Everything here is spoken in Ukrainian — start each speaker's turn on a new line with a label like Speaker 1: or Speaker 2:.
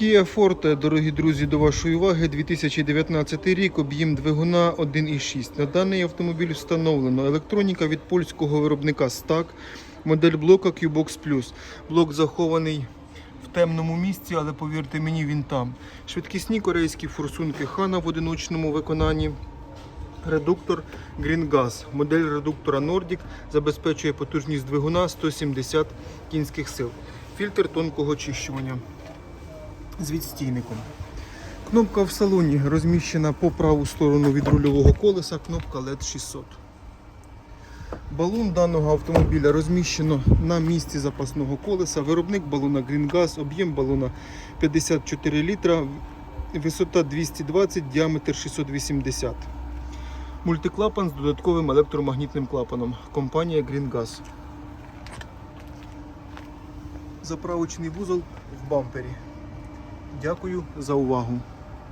Speaker 1: Kia Forte, дорогі друзі, до вашої уваги, 2019 рік, об'єм двигуна 1,6. На даний автомобіль встановлено електроніка від польського виробника STAC, модель блока Qbox Plus. Блок захований в темному місці, але повірте мені, він там. Швидкісні корейські форсунки Хана в одиночному виконанні. Редуктор Green Gas. Модель редуктора Nordic забезпечує потужність двигуна 170 кінських сил. Фільтр тонкого очищування з відстійником. Кнопка в салоні розміщена по праву сторону від рульового колеса, кнопка LED 600. Балон даного автомобіля розміщено на місці запасного колеса. Виробник балона Green Gas, об'єм балона 54 літра, висота 220, діаметр 680. Мультиклапан з додатковим електромагнітним клапаном. Компанія Green Gas. Заправочний вузол в бампері. Дякую за увагу.